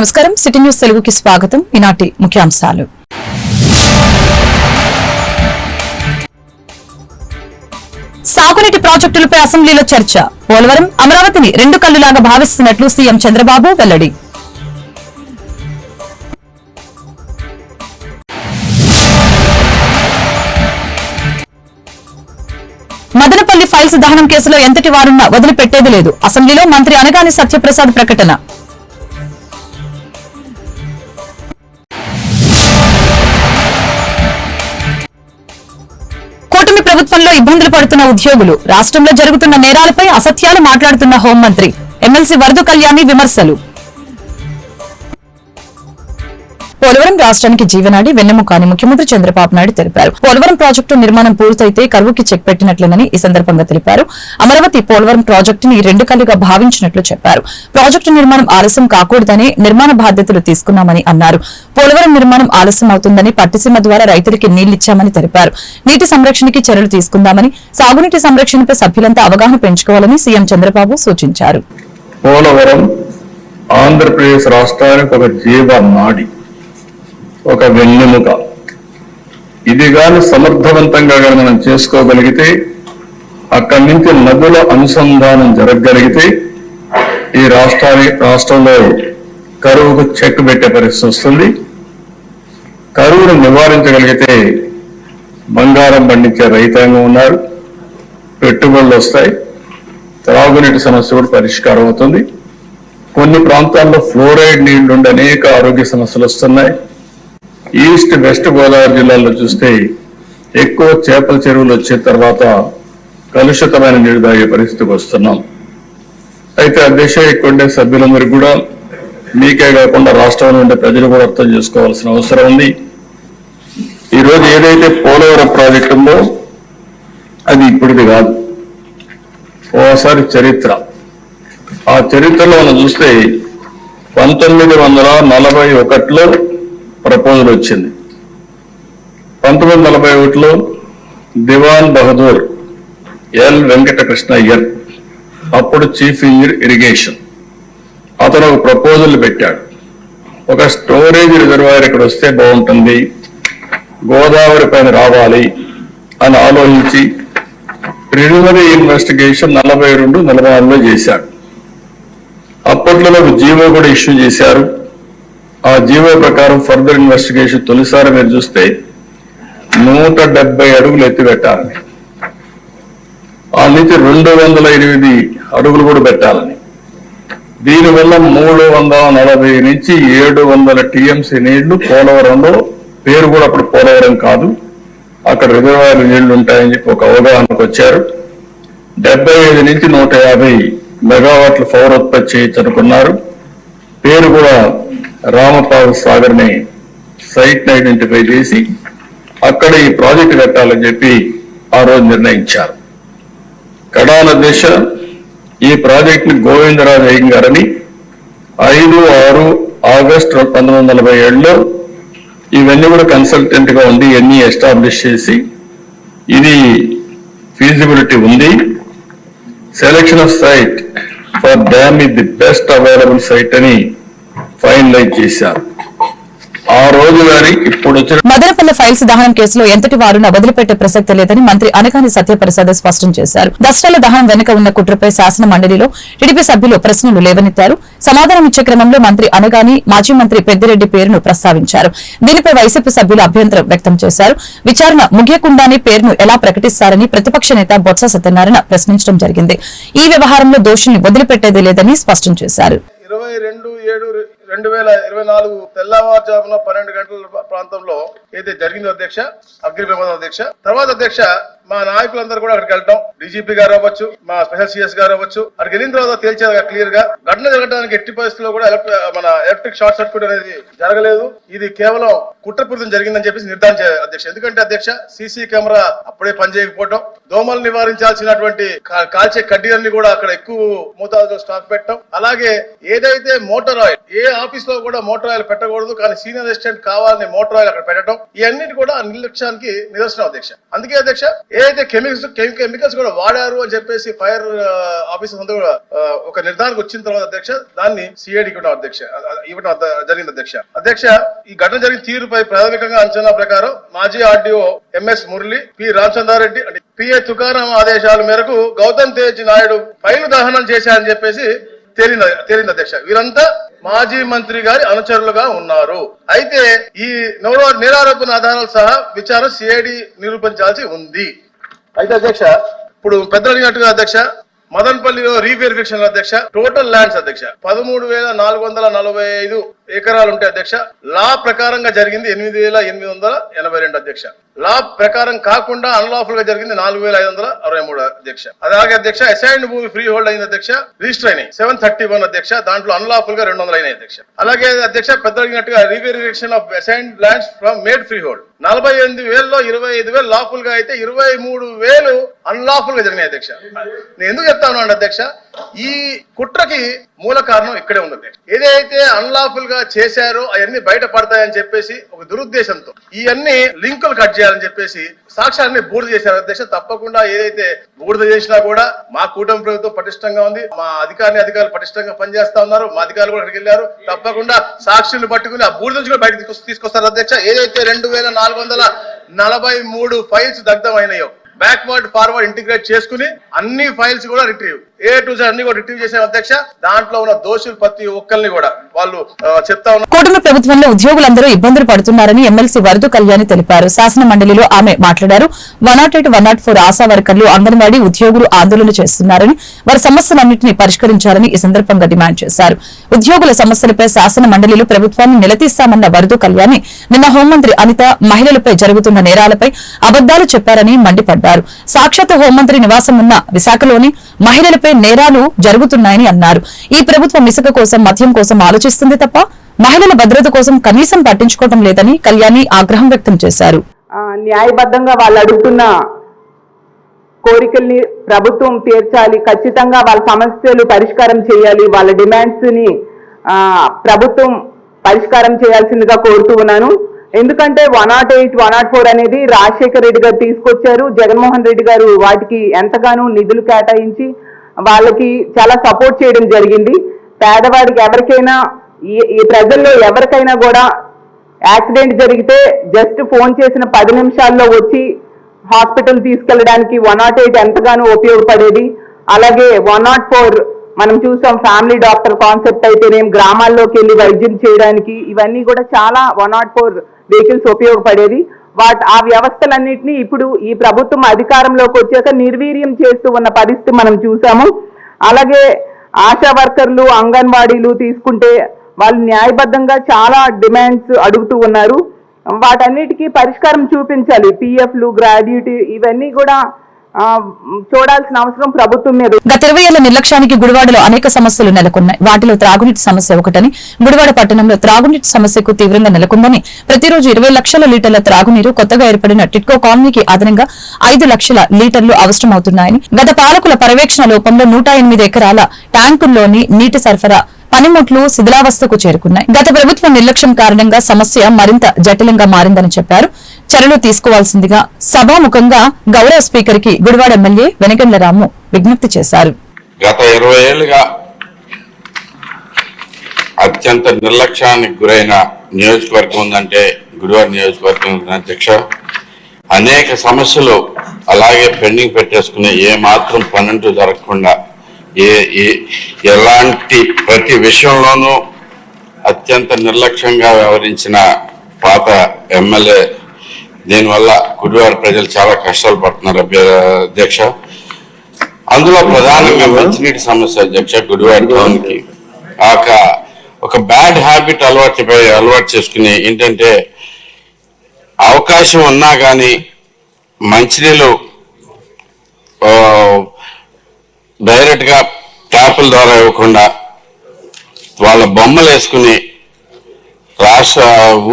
నమస్కారం. City news తెలుగుకి స్వాగతం. ఈనాటి ముఖ్యాంశాలు. సాగునీటి ప్రాజెక్టులపై అసెంబ్లీలో చర్చ. పోలవరం అమరావతిని రెండు కళ్ళులాగా భావిస్తున్నట్లు సీఎం చంద్రబాబు వెల్లడి. మదనపల్లి ఫైల్స్ దహనం కేసులో ఎంతటి వారున్నా వదిలిపెట్టేది లేదు. అసెంబ్లీలో మంత్రి అనగాని సత్యప్రసాద్ ప్రకటన. ప్రభుత్వంలో ఇబ్బందులు పడుతున్న ఉద్యోగులు రాష్ట్రంలో జరుగుతున్న నేరాలపై అసత్యాలు మాట్లాడుతున్న హోంమంత్రి ఎమ్మెల్సీ వరదు కళ్యాణి విమర్శలు. పోలవరం రాష్ట్రానికి జీవనాడి వెన్నెముక అని ముఖ్యమంత్రి చంద్రబాబు నాయుడు తెలిపారు. పోలవరం ప్రాజెక్టు నిర్మాణం పూర్తయితే కరువుకి చెక్ పెట్టినట్లేనని ఈ సందర్భంగా తెలిపారు. అమరావతి పోలవరం ప్రాజెక్టుని రెండు కళ్ళుగా భావించినట్లు చెప్పారు. ప్రాజెక్టు నిర్మాణం ఆలస్యం కాకూడదని నిర్మాణ బాధ్యతలు తీసుకున్నామని అన్నారు. పోలవరం నిర్మాణం ఆలస్యం అవుతుందని పట్టిసీమ ద్వారా రైతులకి నీళ్ళిచ్చామని తెలిపారు. నీటి సంరక్షణకి చర్యలు తీసుకుందామని సాగునీటి సంరక్షణపై సభ్యులంతా అవగాహన పెంచుకోవాలని సీఎం చంద్రబాబు సూచించారు. పోలవరం ఆంధ్రప్రదేశ్ రాష్ట్రానికి ఒక జీవనాడి నాడి. ఒక వెన్నెముక. ఇది గాని సమర్థవంతంగా కానీ మనం చేసుకోగలిగితే అక్కడి నుంచి నదుల అనుసంధానం జరగగలిగితే ఈ రాష్ట్రాన్ని రాష్ట్రంలో కరువుకు చెక్ పెట్టే పరిస్థితి వస్తుంది. కరువును నివారించగలిగితే బంగారం పండించే రైతాంగం ఉన్నారు. పెట్టుబడులు వస్తాయి. త్రాగునీటి సమస్య కూడా పరిష్కారం అవుతుంది. కొన్ని ప్రాంతాల్లో ఫ్లోరైడ్ నీళ్ళు అనేక ఆరోగ్య సమస్యలు వస్తున్నాయి. ఈస్ట్ వెస్ట్ గోదావరి జిల్లాల్లో చూస్తే ఎక్కువ చేపల చెరువులు వచ్చిన తర్వాత కలుషితమైన నీరు తాగే పరిస్థితికి వస్తున్నాం. అయితే ఆ దిశ ఇక్కడ ఉండే సభ్యులందరికీ కూడా మీకే కాకుండా రాష్ట్రంలో ఉండే ప్రజలు కూడా అర్థం చేసుకోవాల్సిన అవసరం ఉంది. ఈరోజు ఏదైతే పోలవరం ప్రాజెక్టు ఉందో అది ఇప్పటిది కాదు. ఓసారి చరిత్ర. ఆ చరిత్రలో మనం చూస్తే పంతొమ్మిది వందల నలభై ఒకటిలో ప్రపోజల్ వచ్చింది. పంతొమ్మిది వందల నలభై ఒకటిలో దివాన్ బహదూర్ ఎల్ వెంకటకృష్ణ అయ్యర్ అప్పుడు చీఫ్ ఇంజనీర్ ఇరిగేషన్. అతను ఒక ప్రపోజల్ పెట్టాడు. ఒక స్టోరేజ్ రిజర్వాయర్ ఇక్కడ వస్తే బాగుంటుంది గోదావరి పైన రావాలి అని ఆలోచించి ప్రిలిమినరీ ఇన్వెస్టిగేషన్ నలభై రెండు నలభై ఆరులో చేశాడు. అప్పట్లో ఒక జీవో కూడా ఇష్యూ చేశారు. ఆ జీవో ప్రకారం ఫర్దర్ ఇన్వెస్టిగేషన్ తొలిసారి మీరు చూస్తే నూట డెబ్బై అడుగులు ఎత్తిపెట్టాలని ఆ నుంచి రెండు వందల ఎనిమిది అడుగులు కూడా పెట్టాలని. దీనివల్ల మూడు వందల నలభై నుంచి ఏడు వందల టీఎంసీ నీళ్ళు పోలవరంలో పేరు కూడా అప్పుడు పోలవరం కాదు అక్కడ రిజర్వాయర్ నీళ్ళు ఉంటాయని చెప్పి ఒక అవగాహనకు వచ్చారు. డెబ్బై ఐదు నుంచి నూట యాభై మెగావాట్ల పవర్ ఉత్పత్తి చేయొచ్చు అనుకున్నారు పేరు కూడా రామపాల్ సాగర్ని సైట్ని ఐడెంటిఫై చేసి అక్కడ ఈ ప్రాజెక్ట్ కట్టాలని చెప్పి ఆ రోజు నిర్ణయించారు. కడాల దశ ఈ ప్రాజెక్ట్ని గోవిందరాజు అయ్యంగారని ఐదు ఆరు ఆగస్టు పంతొమ్మిది వందల నలభై ఏడులో ఇవన్నీ కూడా కన్సల్టెంట్గా ఉంది ఇవన్నీ ఎస్టాబ్లిష్ చేసి ఇది ఫీజిబిలిటీ ఉంది. Selection of site for dam is the best available site అని ఫైనలైజ్ చేశారు. ఆ రోజు గారి ఇప్పుడు వచ్చిన మదనపల్లి ఫైల్స్ దహనం కేసులో ఎంతటి వారున వదిలిపెట్టే ప్రసక్తి లేదని మంత్రి అనగాని సత్యప్రసాద్ స్పష్టం చేశారు. దస్త్రాల దహనం వెనుక ఉన్న కుట్రపై శాసన మండలిలో టీడీపీ సభ్యులు ప్రశ్నలు లేవనెత్తారు. సమాధానం ఇచ్చే క్రమంలో మంత్రి అనగాని మాజీ మంత్రి పెద్దిరెడ్డి పేరును ప్రస్తావించారు. దీనిపై వైసీపీ సభ్యులు అభ్యంతరం వ్యక్తం చేశారు. విచారణ ముగియకుండానే పేరును ఎలా ప్రకటిస్తారని ప్రతిపక్ష నేత బొత్స సత్యనారాయణ ప్రశ్నించడం జరిగింది. ఈ వ్యవహారంలో దోషుల్ని వదిలిపెట్టేది లేదని స్పష్టం చేశారు. రెండు వేల ఇరవై నాలుగు తెల్లవారుజామున పన్నెండు గంటల ప్రాంతంలో ఏదైతే జరిగిందో అధ్యక్ష అగ్ని ప్రమాదం అధ్యక్ష తర్వాత అధ్యక్ష మా నాయకులందరూ కూడా అక్కడికి వెళ్ళటం. డీజీపీ గారు అవ్వచ్చు మా స్పెషల్ సిఎస్ గారు అవ్వచ్చు. అక్కడికి వెళ్ళిన తర్వాత తేల్చేది క్లియర్గా ఘటన జరగడానికి ఎట్టి పరిస్థితుల్లో కూడా మన ఎలక్ట్రిక్ షార్ట్ సర్క్యూట్ అనేది జరగలేదు. ఇది కేవలం కుట్రపూరితం జరిగిందని చెప్పేసి నిర్ధారణ అధ్యక్ష. ఎందుకంటే అధ్యక్ష సీసీ కెమెరా అప్పుడే పనిచేయకపోవడం దోమలు నివారించాల్సినటువంటి కాల్చే కడ్డీలన్నీ కూడా అక్కడ ఎక్కువ మోతాదులో స్టాక్ పెట్టడం అలాగే ఏదైతే మోటార్ ఆయిల్ ఏ ఆఫీస్లో కూడా మోటార్ ఆయిల్ పెట్టకూడదు కానీ సీనియర్ అసిస్టెంట్ కావాలని మోటార్ ఆయిల్ అక్కడ పెట్టడం ఇవన్నిటి కూడా నిర్లక్ష్యానికి నిదర్శనం అధ్యక్ష. అందుకే అధ్యక్ష ఏదైతే కెమికల్స్ కెమికల్స్ కూడా వాడారు అని చెప్పేసి ఫైర్ ఆఫీసర్స్ uh, అంతా కూడా uh, ఒక నిర్ధారణకు వచ్చిన తర్వాత అధ్యక్ష దాన్ని సిఐడి ఇవ్వడం అధ్యక్ష ఇవ్వడం జరిగింది అధ్యక్ష. అధ్యక్ష ఈ ఘటన జరిగిన తీరుపై ప్రాథమికంగా అంచనా ప్రకారం మాజీ RDO MS Murali P Ramachandra Reddy అంటే పిఏ తుకారాం ఆదేశాల మేరకు గౌతమ్ తేజ్ నాయుడు ఫైల్ దహనం చేశారని చెప్పేసి తేలింది తేలింది అధ్యక్ష. వీరంతా మాజీ మంత్రి గారి అనుచరులుగా ఉన్నారు. అయితే ఈ నోర- నేరారోపణ ఆధారాలు సహా విచారణ సిఐడి నిరూపించాల్సి ఉంది. అయితే అధ్యక్ష ఇప్పుడు పెద్దలు అడిగినట్టుగా అధ్యక్ష మదన్పల్లిలో రీవెరిఫికేషన్ అధ్యక్ష టోటల్ ల్యాండ్స్ అధ్యక్ష. పదమూడు వేల నాలుగు వందల నలభై ఐదు ఎకరాలు ఉంటాయి అధ్యక్ష. లా ప్రకారంగా జరిగింది ఎనిమిది వేల ఎనిమిది వందల ఎనభై రెండు అధ్యక్ష. లా ప్రకారం కాకుండా అన్లాఫుల్గా జరిగింది నాలుగు వేల ఐదు వందల అరవై మూడు అధ్యక్ష. అలాగే అధ్యక్ష అసైన్డ్ భూమి ఫ్రీ హోల్డ్ అయింది అధ్యక్ష. రిజిస్టర్ అయినాయి. సెవెన్ థర్టీ వన్ అధ్యక్ష. దాంట్లో అన్లాఫుల్గా రెండు వందల అయినాయి అధ్యక్ష. అలాగే అధ్యక్ష పెద్ద అడిగినట్టుగా reverification of assigned lands from made freehold నలభై ఎనిమిది వేలలో ఇరవై ఐదు వేలు లాఫుల్గా అయితే ఇరవై మూడు వేలు అన్లాఫుల్గా జరిగినాయి అధ్యక్ష. నేను ఎందుకు చెప్తాను అండి అధ్యక్ష ఈ కుట్రకి మూల కారణం ఇక్కడే ఉంది అధ్యక్ష. ఏదైతే అన్లాఫుల్గా చేశారో అవన్నీ బయట పడతాయని చెప్పేసి ఒక దురుద్దేశంతో ఇవన్నీ లింకులు కట్ చేయాలని చెప్పేసి సాక్ష్యాన్ని బూడిద చేశారు. అధ్యక్ష తప్పకుండా ఏదైతే బూడిద చేసినా కూడా మా కూటమి ప్రభుత్వం పటిష్టంగా ఉంది. మా అధికారిని అధికారులు పటిష్టంగా పనిచేస్తా ఉన్నారు. మా అధికారులు కూడా అక్కడికి వెళ్ళారు. తప్పకుండా సాక్షులు పట్టుకుని ఆ బూడిద నుంచి కూడా బయటకు తీసుకొస్తారు. అధ్యక్ష ఏదైతే రెండు వేల నాలుగు వందల నలభై మూడు ఫైల్స్ దగ్ధమైనయో బ్యాక్వర్డ్ ఫార్వర్డ్ ఇంటిగ్రేట్ చేసుకుని అన్ని ఫైల్స్ కూడా రిట్రీవ్ ఏ టు జెడ్ అన్ని కూడా రిట్రీవ్ చేసిన అధ్యక్ష. దాంట్లో ఉన్న దోషులు ప్రతి ఒక్కరిని కూడా వాళ్ళు చెప్తా ఉన్నారు కూటమి ప్రభుత్వంలో ఉద్యోగులందరూ ఇబ్బందులు పడుతున్నారని ఎమ్మెల్సీ వరదు కళ్యాణి తెలిపారు. శాసన మండలిలో ఆమె మాట్లాడారు. One nought eight one nought four Asha వర్కర్లు అంగన్వాడీ ఉద్యోగులు ఆందోళన చేస్తున్నారని వారి సమస్యలన్నింటినీ పరిష్కరించాలని ఈ సందర్భంగా డిమాండ్ చేశారు. ఉద్యోగుల సమస్యలపై శాసన మండలిలో ప్రభుత్వాన్ని నిలదీస్తామన్న వరదు కళ్యాణి నిన్న హోంమంత్రి అనిత మహిళలపై జరుగుతున్న నేరాలపై అబద్దాలు చెప్పారని మండిపడ్డారు. సాక్షాత్ హోంమంత్రి నివాసం ఉన్న విశాఖలోని మహిళలపై నేరాలు జరుగుతున్నాయని అన్నారు. ఈ ప్రభుత్వం ఇసుక కోసం మద్యం కోసం ఆలోచిస్తుంది తప్ప మహిళల భద్రత కోసం కనీసం పట్టించుకోవడం లేదని కళ్యాణి ఆగ్రహం వ్యక్తం చేశారు. న్యాయబద్ధంగా వాళ్ళు అడుగుతున్న కోరికల్ని ప్రభుత్వం తీర్చాలి. ఖచ్చితంగా వాళ్ళ సమస్యలు పరిష్కారం చేయాలి. వాళ్ళ డిమాండ్స్ని ప్రభుత్వం పరిష్కారం చేయాల్సిందిగా కోరుతూ ఉన్నాను. ఎందుకంటే one nought eight one nought four అనేది రాజశేఖర్ రెడ్డి గారు తీసుకొచ్చారు. జగన్మోహన్ రెడ్డి గారు వాటికి ఎంతగానో నిధులు కేటాయించి వాళ్ళకి చాలా సపోర్ట్ చేయడం జరిగింది. పేదవాడికి ఎవరికైనా ఈ ఈ ప్రజల్లో ఎవరికైనా కూడా యాక్సిడెంట్ జరిగితే జస్ట్ ఫోన్ చేసిన పది నిమిషాల్లో వచ్చి హాస్పిటల్ తీసుకెళ్ళడానికి వన్ నాట్ ఎయిట్ ఎంతగానో ఉపయోగపడేది. అలాగే వన్ నాట్ ఫోర్ మనం చూసాం ఫ్యామిలీ డాక్టర్ కాన్సెప్ట్ అయితేనేం గ్రామాల్లోకి వెళ్ళి వైద్యం చేయడానికి ఇవన్నీ కూడా చాలా వన్ నాట్ ఫోర్ వెహికల్స్ ఉపయోగపడేది వాట్ ఆ వ్యవస్థలన్నింటినీ ఇప్పుడు ఈ ప్రభుత్వం అధికారంలోకి వచ్చాక నిర్వీర్యం చేస్తూ ఉన్న పరిస్థితి మనం చూసాము. అలాగే ఆశా వర్కర్లు అంగన్వాడీలు తీసుకుంటే వాళ్ళు న్యాయబద్ధంగా చాలా డిమాండ్స్ అడుగుతూ ఉన్నారు. వాటన్నిటికీ పరిష్కారం చూపించాలి. పిఎఫ్లు గ్రాడ్యుటీ ఇవన్నీ కూడా చూడాల్సిన అవసరం ప్రభుత్వం మీద గత ఇరవై ఏళ్ళ నిర్లక్ష్యానికి గుడివాడలో అనేక సమస్యలు నెలకొన్నాయి. వాటిలో త్రాగునీటి సమస్య ఒకటని గుడివాడ పట్టణంలో త్రాగునీటి సమస్యకు తీవ్రంగా నెలకొందని ప్రతిరోజు ఇరవై లక్షల లీటర్ల త్రాగునీరు కొత్తగా ఏర్పడిన టిట్కో కాలనీకి అదనంగా ఐదు లక్షల లీటర్లు అవసరమవుతున్నాయని గత పాలకుల పర్యవేక్షణ లోపంలో నూట ఎనిమిది ఎకరాల ట్యాంకుల్లోని నీటి సరఫరా పనిముట్లు శిథిలావస్థకు చేరుకున్నాయి. గత ప్రభుత్వ నిర్లక్ష్యం కారణంగా సమస్య మరింత జటిలంగా మారిందని చెప్పారు. చర్యలు తీసుకోవాల్సిందిగా సభాముఖంగా గౌరవ స్పీకర్కి గుడివాడ ఎమ్మెల్యే వెనగండ్ల రాము విజ్ఞప్తి చేశారు. గత ఇరవై ఏళ్ళుగా అత్యంత నిర్లక్ష్యానికి గురైన నియోజకవర్గం ఉందంటే గుడివాడ నియోజకవర్గం అధ్యక్ష. అనేక సమస్యలు అలాగే పెండింగ్ పెట్టేసుకుని ఏ మాత్రం పన్నెండు జరగకుండా ఏ ఏ- ఎలాంటి ప్రతి విషయంలోనూ అత్యంత నిర్లక్ష్యంగా వ్యవహరించిన పాత ఎమ్మెల్యే దీనివల్ల గుడివాడ ప్రజలు చాలా కష్టాలు పడుతున్నారు అధ్యక్ష. అందులో ప్రధానంగా మంచినీటి సమస్య అధ్యక్ష గుడివాడ టౌన్కి. ఒక ఒక బ్యాడ్ హ్యాబిట్ అలవాటు అలవాటు చేసుకుని ఏంటంటే అవకాశం ఉన్నా కానీ మంచినీళ్ళు డైరెక్ట్గా ట్యాపుల ద్వారా ఇవ్వకుండా వాళ్ళ బొమ్మలు వేసుకుని రాష్ట్ర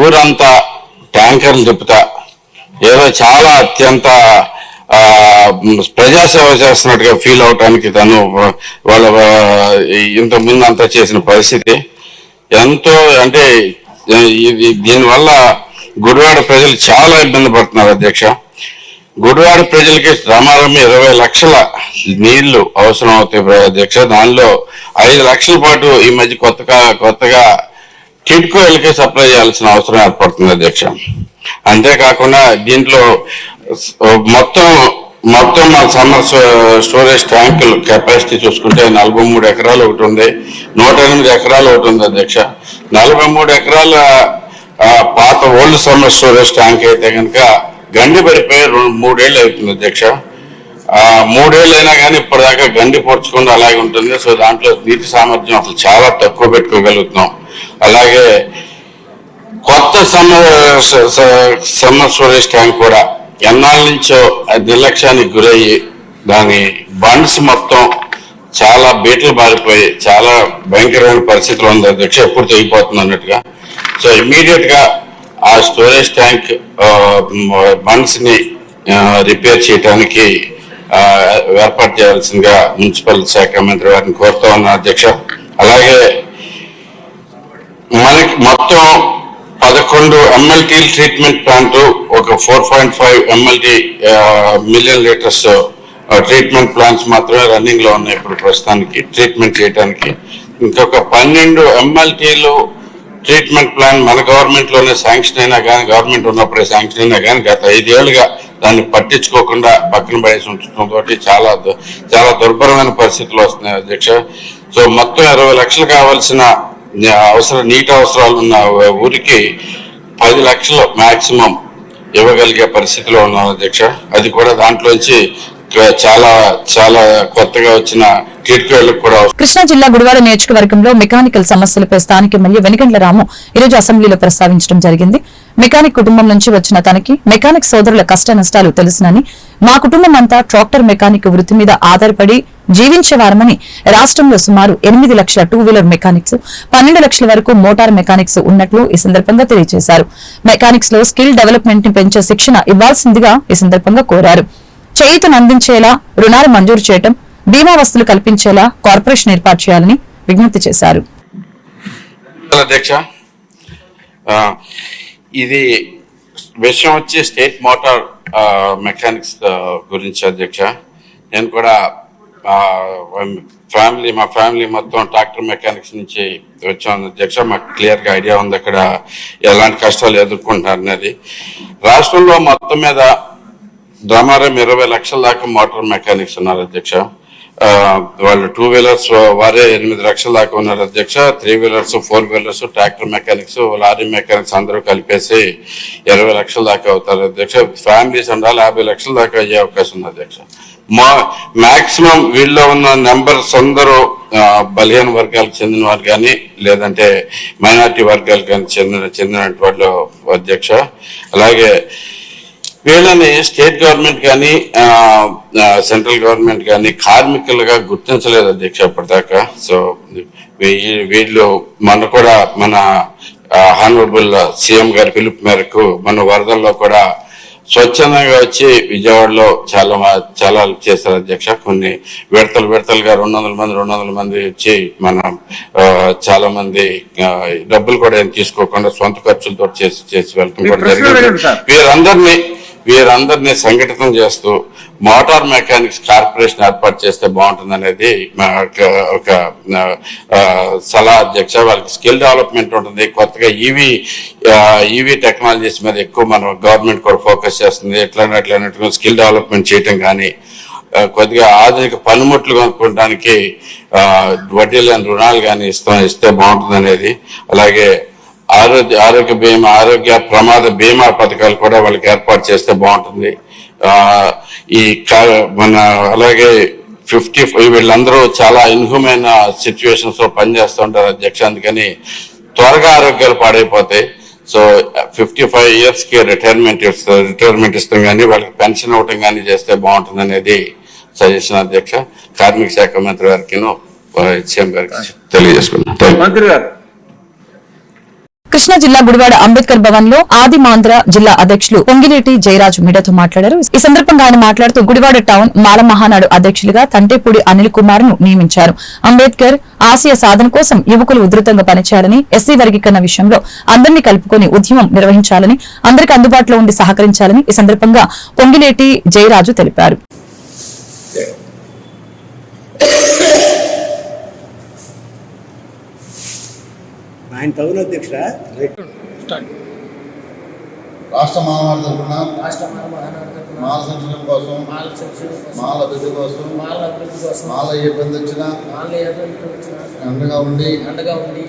ఊరంతా ట్యాంకర్లు తిప్పుతా ఏదో చాలా అత్యంత ప్రజాసేవ చేస్తున్నట్టుగా ఫీల్ అవటానికి తను వాళ్ళ ఇంత ముందు అంతా చేసిన పరిస్థితి. ఎంతో అంటే ఇది దీనివల్ల గుడివాడ ప్రజలు చాలా ఇబ్బంది పడుతున్నారు అధ్యక్ష. గుడివాడ ప్రజలకి రమారమి ఇరవై లక్షల నీళ్ళు అవసరం అవుతాయి అధ్యక్ష. దానిలో ఐదు లక్షల పాటు ఈ మధ్య కొత్తగా కొత్తగా కిడ్కోలకి సప్లై చేయాల్సిన అవసరం ఏర్పడుతుంది అధ్యక్ష. అంతేకాకుండా దీంట్లో మొత్తం మొత్తం మా సమ్మర్ స్టోరేజ్ ట్యాంకులు కెపాసిటీ చూసుకుంటే నలభై మూడు ఎకరాలు ఒకటి ఉంది. నూట ఎనిమిది ఎకరాలు ఒకటి ఉంది అధ్యక్ష. నలభై మూడు ఎకరాల పాత ఓల్డ్ సమ్మర్ స్టోరేజ్ ట్యాంక్ అయితే కనుక గండి పడిపోయి రెండు మూడేళ్ళు అవుతుంది అధ్యక్ష. మూడేళ్ళు అయినా కానీ ఇప్పటిదాకా గండి పొడుచుకుండా అలాగే ఉంటుంది. సో దాంట్లో నీటి సామర్థ్యం అసలు చాలా తక్కువ పెట్టుకోగలుగుతున్నాం. అలాగే కొత్త సమ్మర్ స- స- స్టోరేజ్ ట్యాంక్ కూడా ఎన్నాళ్ళ నుంచో నిర్లక్ష్యానికి గురయ్యి దాని బండ్స్ మొత్తం చాలా బీటలు మారిపోయి చాలా భయంకరమైన పరిస్థితులు ఉంది. అధ్యక్ష ఎప్పుడు తెగిపోతుంది అన్నట్టుగా. సో ఇమీడియట్గా ఆ స్టోరేజ్ ట్యాంక్ బండ్స్ని రిపేర్ చేయడానికి ఏర్పాటు చేయాల్సిందిగా మున్సిపల్ శాఖ మంత్రి వారిని కోరుతా ఉన్నాను అధ్యక్ష. అలాగే మనకి మొత్తం పదకొండు ఎంఎల్టీ ట్రీట్మెంట్ ప్లాంట్ ఒక four point five MLT million litres treatment plants మాత్రమే రన్నింగ్లో ఉన్నాయి ఇప్పుడు ప్రస్తుతానికి ట్రీట్మెంట్ చేయడానికి ఇంకొక పన్నెండు ఎంఎల్టీలు ట్రీట్మెంట్ ప్లాన్ మన గవర్నమెంట్లోనే శాంక్షన్ అయినా కానీ గవర్నమెంట్ ఉన్నప్పుడే శాంక్షన్ అయినా కానీ గత ఐదేళ్ళుగా దాన్ని పట్టించుకోకుండా పక్కన పడేసి ఉంచడంతో చాలా చాలా దుర్భరమైన పరిస్థితులు వస్తున్నాయి అధ్యక్ష. సో మొత్తం ఇరవై లక్షలు కావాల్సిన అవసరం నీటి అవసరాలు ఉన్న ఊరికి పది లక్షలు మాక్సిమం ఇవ్వగలిగే పరిస్థితిలో ఉన్నాం అధ్యక్ష. అది కూడా దాంట్లోంచి చాలా చాలా కొత్తగా వచ్చిన కూడా కృష్ణా జిల్లా గుడివాడ నియోజకవర్గంలో మెకానికల్ సమస్యలపై స్థానిక ఎమ్మెల్యే వెనుగండ్ల రాము ఈరోజు అసెంబ్లీలో ప్రస్తావించడం జరిగింది. మెకానిక్ కుటుంబం నుంచి వచ్చిన తనకి మెకానిక్ సోదరుల కష్ట నష్టాలు తెలుసునని మా కుటుంబం అంతా ట్రాక్టర్ మెకానిక్ వృత్తి మీద ఆధారపడి జీవించేవారమని రాష్ట్రంలో సుమారు ఎనిమిది లక్షల టూ వీలర్ మెకానిక్స్ పన్నెండు లక్షల వరకు మోటార్ మెకానిక్స్ ఉన్నట్లు ఈ సందర్భంగా తెలియజేశారు. మెకానిక్స్లో స్కిల్ డెవలప్మెంట్ని పెంచే శిక్షణ ఇవ్వాల్సిందిగా ఈ సందర్భంగా కోరారు. చేయుతను అందించేలా రుణాలు మంజూరు చేయటం బీమా వస్తువులు కల్పించేలా కార్పొరేషన్ ఏర్పాటు చేయాలని విజ్ఞప్తి చేశారు. ఇది విషయం వచ్చి స్టేట్ మోటార్ మెకానిక్స్ గురించి అధ్యక్ష. నేను కూడా ఫ్యామిలీ మా ఫ్యామిలీ మొత్తం ట్రాక్టర్ మెకానిక్స్ నుంచి వచ్చాను అధ్యక్ష. మాకు క్లియర్గా ఐడియా ఉంది అక్కడ ఎలాంటి కష్టాలు ఎదుర్కొంటున్నారు అనేది రాష్ట్రంలో మొత్తం మీద డ్రమారం ఇరవై లక్షల దాకా మోటార్ మెకానిక్స్ ఉన్నారు అధ్యక్ష. వాళ్ళు టూ వీలర్స్ వారే ఎనిమిది లక్షల దాకా ఉన్నారు అధ్యక్ష. Three wheelers four wheelers tractor mechanics lorry mechanics అందరూ కలిపేసి ఇరవై లక్షల దాకా అవుతారు అధ్యక్ష. ఫ్యామిలీస్ ఉండాలి యాభై లక్షల దాకా అయ్యే అవకాశం ఉంది అధ్యక్ష. మా మాక్సిమం వీళ్ళలో ఉన్న నెంబర్స్ అందరూ బలహీన వర్గాలకు చెందిన వారు కానీ లేదంటే మైనార్టీ వర్గాలకు కానీ చెందిన చెందిన వాళ్ళు అధ్యక్ష. అలాగే వీళ్ళని స్టేట్ గవర్నమెంట్ కానీ సెంట్రల్ గవర్నమెంట్ కానీ కార్మికులుగా గుర్తించలేదు అధ్యక్ష ఇప్పటిదాకా సో వీళ్ళు మన కూడా మన హానరబుల్ సీఎం గారి పిలుపు మేరకు మన వరదల్లో కూడా స్వచ్ఛందంగా వచ్చి విజయవాడలో చాలా చాలా చేశారు అధ్యక్ష. కొన్ని విడతలు విడతలుగా రెండు వందల మంది రెండు వందల మంది వచ్చి మన చాలా మంది డబ్బులు కూడా ఏం తీసుకోకుండా సొంత ఖర్చులతో చేసి చేసి వెళ్ళటం కూడా జరిగింది. వీరందరినీ వీరందరినీ సంఘటితం చేస్తూ మోటార్ మెకానిక్స్ కార్పొరేషన్ ఏర్పాటు చేస్తే బాగుంటుంది ఒక సలహా అధ్యక్ష వాళ్ళకి స్కిల్ డెవలప్మెంట్ ఉంటుంది. కొత్తగా ఈవీ ఈవీ టెక్నాలజీస్ మీద ఎక్కువ మనం గవర్నమెంట్ కూడా ఫోకస్ చేస్తుంది. ఎట్లా ఎట్లా స్కిల్ డెవలప్మెంట్ చేయటం కానీ కొద్దిగా ఆధునిక పనిముట్లు కొనుక్కోవడానికి ఆ, వడ్డీ లేని రుణాలు కానీ ఇస్తాం ఇస్తే బాగుంటుంది అనేది అలాగే ఆరోగ్య ఆరోగ్య బీమా ఆరోగ్య ప్రమాద బీమా పథకాలు కూడా వాళ్ళకి ఏర్పాటు చేస్తే బాగుంటుంది. ఆ, ఈ కా- మన అలాగే ఫిఫ్టీ వీళ్ళందరూ చాలా ఇన్హ్యూమైన సిచ్యువేషన్స్లో పనిచేస్తూ ఉంటారు అధ్యక్ష. అందుకని త్వరగా ఆరోగ్యాలు పాడైపోతాయి. సో ఫిఫ్టీ ఫైవ్ ఇయర్స్కి రిటైర్మెంట్ రిటైర్మెంట్ ఇస్తాం కానీ వాళ్ళకి పెన్షన్ ఇవ్వటం కానీ చేస్తే బాగుంటుంది అనేది సజెషన్ అధ్యక్ష. కార్మిక శాఖ మంత్రి గారికి సీఎం గారికి తెలియజేసుకున్నాను. మంత్రి గారు కృష్ణా జిల్లా గుడివాడ అంబేద్కర్ భవన్లో ఆదిమాంధ్ర జిల్లా అధ్యక్షులు పొంగిరెడ్డి జయరాజు మీడియాతో మాట్లాడారు. ఈ సందర్భంగా ఆయన మాట్లాడుతూ గుడివాడ టౌన్ మాల మహానాడు అధ్యక్షులుగా తంటేపూడి అనిల్ కుమార్ను నియమించారు. అంబేద్కర్ ఆశయ సాధన కోసం యువకులు ఉధృతంగా పనిచేయాలని ఎస్సీ వర్గీకరణ విషయంలో అందరినీ కలుపుకొని ఉద్యమం నిర్వహించాలని అందరికీ అందుబాటులో ఉండి సహకరించాలని ఈ సందర్భంగా పొంగిలేటి జయరాజు తెలిపారు. ఆయన టౌన్ అధ్యక్షుడా రాష్ట్ర మానవాళి తరఫున రాష్ట్ర మాల సంక్షేమం కోసం మాల శిక్షణ కోసం మాల అభివృద్ధి కోసం మాల అభివృద్ధి కోసం మాల ఏ ఇబ్బంది వచ్చినా మాల ఏదైతే వచ్చినా అండగా ఉండి అండగా ఉండి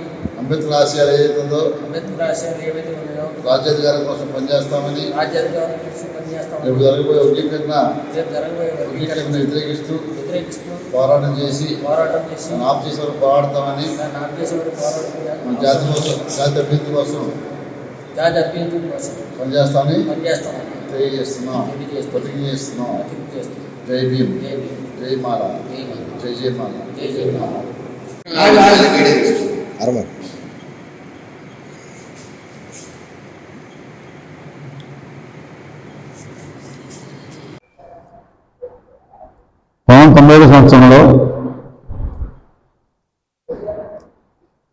అంబేద్కర్ ఆశయాలు ఏదైతుందో అంబేద్కర్ ఆశయాలు ఏవైతే ఉన్నాయో రాజ్యాధికారం కోసం పనిచేస్తామని రాజ్యాధికారం కోసం పనిచేస్తాం రేపు జరగబోయే వర్గీకరణ రేపు జరగబోయే వర్గీకరణ వ్యతిరేకిస్తూ వ్యతిరేకిస్తూ పోరాటం చేసి పోరాటం చేసి చేసే వరకు పోరాడతామని వరకు మన జాతి కోసం జాతి అభివృద్ధి కోసం జాతి అభ్యర్థుల కోసం పనిచేస్తామని పనిచేస్తామని తెలియజేస్తున్నాం. ప్రతిజ్ఞ చేస్తున్నాం. జై భీమ్ జై మాల జై మాల. జై జై మాల జై జై మాల. అరవై పంతొమ్మిది తొంభై ఐదు సంవత్సరంలో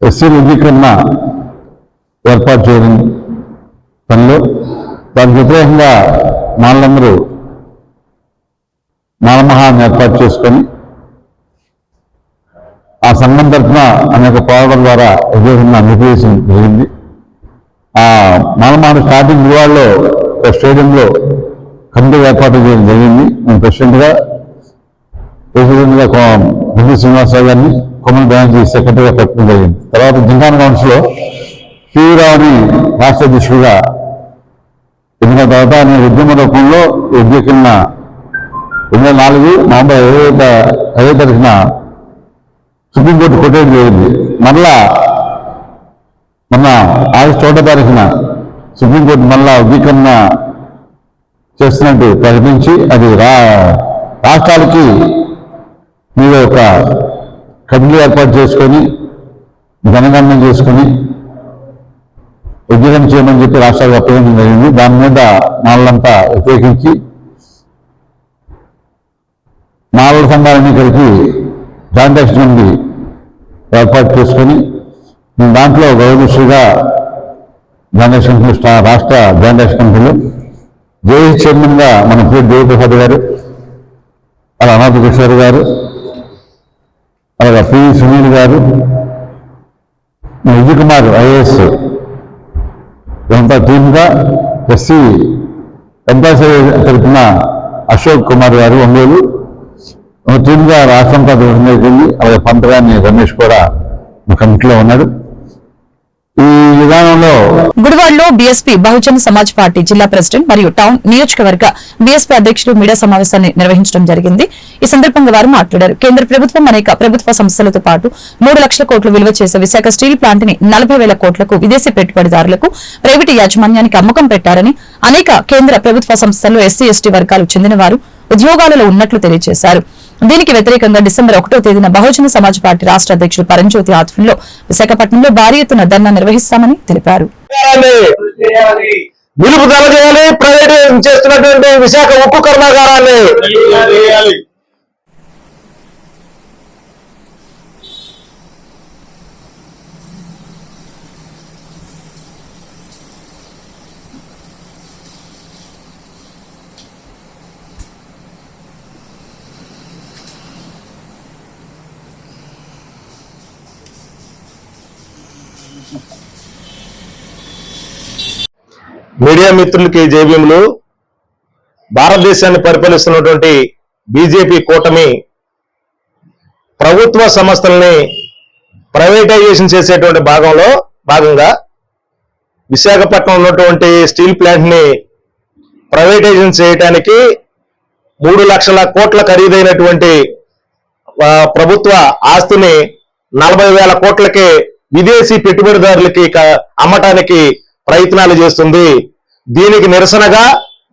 ఎస్సీ వర్గీకరణ ఏర్పాటు చేయడం పనిలో. దానికి వ్యతిరేకంగా మాలందరూ మాలమహాన్ని ఏర్పాటు చేసుకొని ఆ సంఘం తరఫున అనేక పోరాటం ద్వారా వ్యతిరేకంగా నిలిపివేయడం జరిగింది. ఆ మానమహాన్ స్టార్టింగ్ గుడివాడలో ఒక స్టేడియంలో కమిటీ ఏర్పాటు చేయడం జరిగింది. నేను ప్రెసిడెంట్గా ప్రెసిడెంట్గా బిందు శ్రీనివాసరావు గారిని కొమ్మల బ్యానర్జీ సెక్రటరీగా పెట్టడం జరిగింది. తర్వాత జింకాన కౌన్సిల్లో పీవీరావుని రాష్ట్ర అధ్యక్షుడిగా ఎన్నికల తర్వాత నేను ఉద్యమ రూపంలో ఉద్యోగన్న రెండు వేల నాలుగు నవంబర్ ఇరవై ఐదో తారీఖున సుప్రీంకోర్టు కొట్టేయడం జరిగింది. మళ్ళా మొన్న ఆగస్టు ఒకటో తారీఖున సుప్రీంకోర్టు మళ్ళా ఉద్యోగన్న చేస్తున్నట్టు ప్రకటించి అది రా రాష్ట్రాలకి మీద ఒక కమిటీ ఏర్పాటు చేసుకొని జనగణన చేసుకొని ఉద్యోగం చేయమని చెప్పి రాష్ట్రాలకు అప్పగించడం జరిగింది. దాని మీద మాలంతా వ్యతిరేకించి మాలల సంఘాలన్నీ కలిపి జాయింట్ యాక్షన్ ఏర్పాటు చేసుకొని నేను దాంట్లో గౌరవశ్రీగా జాయింట్ యాక్షన్ రాష్ట్ర జాయింట్ యాక్షన్ కమిటీలో జేఏ చైర్మన్గా మన పేరు దేవప్రసాద్ గారు అలా అనాథ కిషోర్ గారు అలాగే పి సునీల్ గారు విజయ్ కుమార్ ఐఏఎస్ ఇదంతా టీమ్గా ఎస్సీ ఎంపాసీ తరఫున అశోక్ కుమార్ గారు ఒంగోలు ఒక టీమ్గా రాష్ట్రంతో జరిగింది అలాగే పంతగాని రమేష్ కూడా మా కమిటీలో ఉన్నాడు. ఈ విధానంలో గుడివాడలో బీఎస్పీ బహుజన్ సమాజ్ పార్టీ జిల్లా ప్రెసిడెంట్ మరియు టౌన్ నియోజకవర్గ బీఎస్పీ అధ్యక్షులు మీడియా సమావేశాన్ని నిర్వహించడం జరిగింది. ఈ సందర్భంగా వారు మాట్లాడారు. కేంద్ర ప్రభుత్వం అనేక ప్రభుత్వ సంస్థలతో పాటు మూడు లక్షల కోట్లు విలువ చేసే విశాఖ స్టీల్ ప్లాంట్ని నలభై వేల కోట్లకు విదేశీ పెట్టుబడిదారులకు ప్రైవేటు యాజమాన్యానికి అమ్మకం పెట్టారని అనేక కేంద్ర ప్రభుత్వ సంస్థల్లో ఎస్సీ ఎస్టీ వర్గాలకు చెందిన వారు ఉద్యోగాలలో ఉన్నట్లు తెలియజేశారు. దీనికి వ్యతిరేకంగా డిసెంబర్ ఒకటో తేదీన బహుజన సమాజ్ పార్టీ రాష్ట్ర అధ్యక్షులు పరంజ్యోతి ఆధ్వర్యంలో విశాఖపట్నంలో భారీ ఎత్తున ధర్నా నిర్వహిస్తామని తెలిపారు. నిలుపుదల చేయాలి. ప్రైవేట్ చేస్తున్నటువంటి విశాఖ ఉక్కు కర్మాగారాన్ని. మీడియా మిత్రులకి జేబీఎంలు భారతదేశాన్ని పరిపాలిస్తున్నటువంటి బీజేపీ కూటమి ప్రభుత్వ సంస్థల్ని ప్రైవేటైజేషన్ చేసేటువంటి భాగంలో భాగంగా విశాఖపట్నం ఉన్నటువంటి స్టీల్ ప్లాంట్ని ప్రైవేటైజేషన్ చేయడానికి మూడు లక్షల కోట్ల ఖరీదైనటువంటి ప్రభుత్వ ఆస్తిని నలభై వేల కోట్లకి విదేశీ పెట్టుబడిదారులకి అమ్మటానికి ప్రయత్నాలు చేస్తుంది. దీనికి నిరసనగా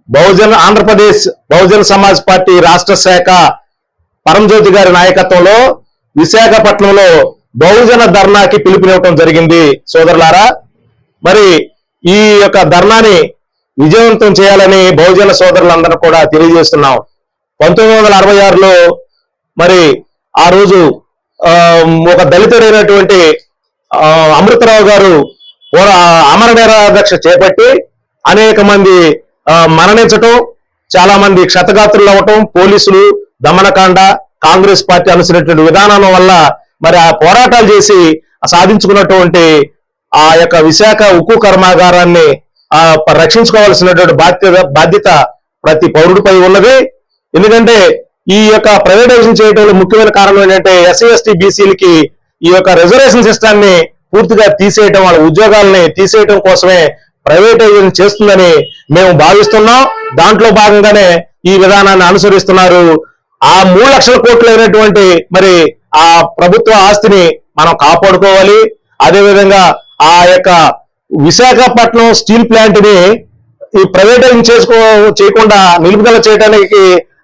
బహుజన ఆంధ్రప్రదేశ్ బహుజన సమాజ్ పార్టీ రాష్ట్ర శాఖ పరంజ్యోతి గారి నాయకత్వంలో విశాఖపట్నంలో బహుజన ధర్నాకి పిలుపునివ్వటం జరిగింది. సోదరులారా మరి ఈ యొక్క ధర్నాని విజయవంతం చేయాలని బహుజన సోదరులందరూ కూడా తెలియజేస్తున్నాం. పంతొమ్మిది వందల అరవై ఆరులో మరి ఆ రోజు ఒక దళితుడైనటువంటి అమృతరావు గారు పోరా చేపట్టి అనేక మంది మరణించటం చాలా మంది క్షతగాత్రులు అవ్వటం పోలీసులు దమనకాండ కాంగ్రెస్ పార్టీ అనుసరించిన విధానాల వల్ల మరి ఆ పోరాటాలు చేసి సాధించుకున్నటువంటి ఆ యొక్క విశాఖ ఉక్కు కర్మాగారాన్ని రక్షించుకోవాల్సినటువంటి బాధ్యత బాధ్యత ప్రతి పౌరుడిపై ఉన్నది. ఎందుకంటే ఈ యొక్క ప్రైవేటైజేషన్ చేయడంలో ముఖ్యమైన కారణం ఏంటంటే ఎస్సీ ఎస్టీ బీసీలకి ఈ యొక్క రిజర్వేషన్ సిస్టాన్ని పూర్తిగా తీసేయటం వాళ్ళ ఉద్యోగాలని తీసేయటం కోసమే ప్రైవేటైజేషన్ చేస్తుందని మేము భావిస్తున్నాం. దాంట్లో భాగంగానే ఈ విధానాన్ని అనుసరిస్తున్నారు. ఆ మూడు లక్షల కోట్లు అయినటువంటి మరి ఆ ప్రభుత్వ ఆస్తిని మనం కాపాడుకోవాలి. అదేవిధంగా ఆ యొక్క విశాఖపట్నం స్టీల్ ప్లాంట్ని ఈ ప్రైవేటైజ్ చేసుకో చేయకుండా నిలుపుదల చేయడానికి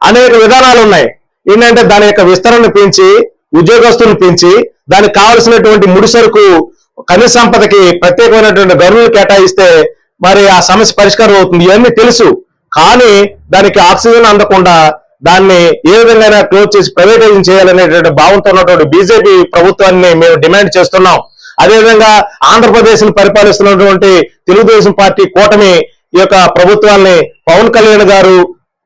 అనేక విధానాలు ఉన్నాయి. ఏంటంటే దాని యొక్క విస్తరణను పెంచి ఉద్యోగస్తులను పెంచి దానికి కావలసినటువంటి ముడి సరుకు ఖనిజ సంపదకి ప్రత్యేకమైనటువంటి గనులు కేటాయిస్తే మరి ఆ సమస్య పరిష్కారం అవుతుంది. ఇవన్నీ తెలుసు. కానీ దానికి ఆక్సిజన్ అందకుండా దాన్ని ఏ విధంగా క్లోజ్ చేసి ప్రైవేటైజింగ్ చేయాలనేటువంటి భావంతో ఉన్నటువంటి బీజేపీ ప్రభుత్వాన్ని మేము డిమాండ్ చేస్తున్నాం. అదేవిధంగా ఆంధ్రప్రదేశ్ను పరిపాలిస్తున్నటువంటి తెలుగుదేశం పార్టీ కూటమి ఈ యొక్క ప్రభుత్వాన్ని పవన్ కళ్యాణ్ గారు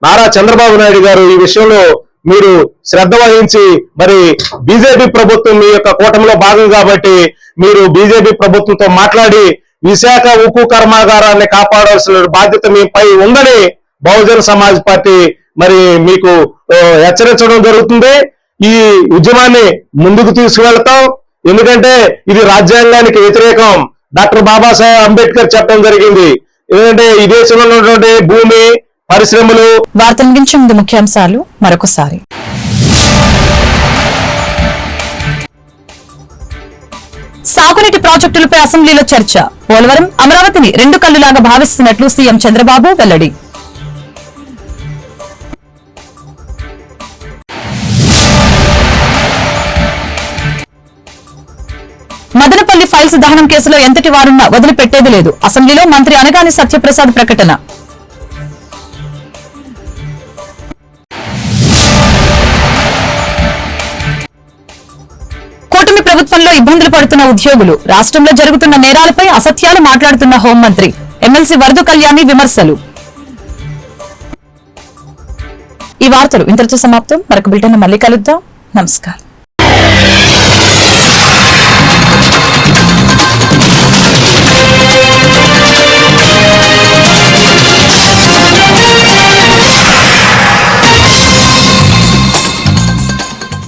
నారా చంద్రబాబు నాయుడు గారు ఈ విషయంలో మీరు శ్రద్ధ వహించి మరి బీజేపీ ప్రభుత్వం మీ యొక్క కూటమిలో భాగం కాబట్టి మీరు బీజేపీ ప్రభుత్వంతో మాట్లాడి విశాఖ ఉక్కు కర్మాగారాన్ని కాపాడాల్సిన బాధ్యత మీపై ఉందని బహుజన సమాజ్ పార్టీ మరి మీకు హెచ్చరించడం జరుగుతుంది. ఈ ఉద్యమాన్ని ముందుకు తీసుకువెళ్తాం. ఎందుకంటే ఇది రాజ్యాంగానికి వ్యతిరేకం. డాక్టర్ బాబాసాహెబ్ అంబేద్కర్ చెప్పడం జరిగింది. ఎందుకంటే ఈ దేశంలో ఉన్నటువంటి భూమి పరిశ్రమలు. వార్తల ముందు ముఖ్యాంశాలు మరొకసారి. సాగునీటి ప్రాజెక్టులపై అసెంబ్లీలో చర్చ. పోలవరం అమరావతిని రెండు కళ్ళులాగా భావిస్తున్నట్లు సీఎం చంద్రబాబు వెల్లడి. మదనపల్లి ఫైల్స్ దహనం కేసులో ఎంతటి వారున్నా వదిలిపెట్టేది లేదు. అసెంబ్లీలో మంత్రి అనగాని సత్యప్రసాద్ ప్రకటన. ప్రభుత్వంలో ఇబ్బందులు పడుతున్న ఉద్యోగులు రాష్ట్రంలో జరుగుతున్న నేరాలపై అసత్యాలు మాట్లాడుతున్న హోంమంత్రి ఎమ్మెల్సీ వరదు కళ్యాణి విమర్శలు. ఈ వార్తలు ఇంతటితో సమాప్తం. మరొక బిల్టన్ మళ్ళీ కలుద్దాం. నమస్కారం.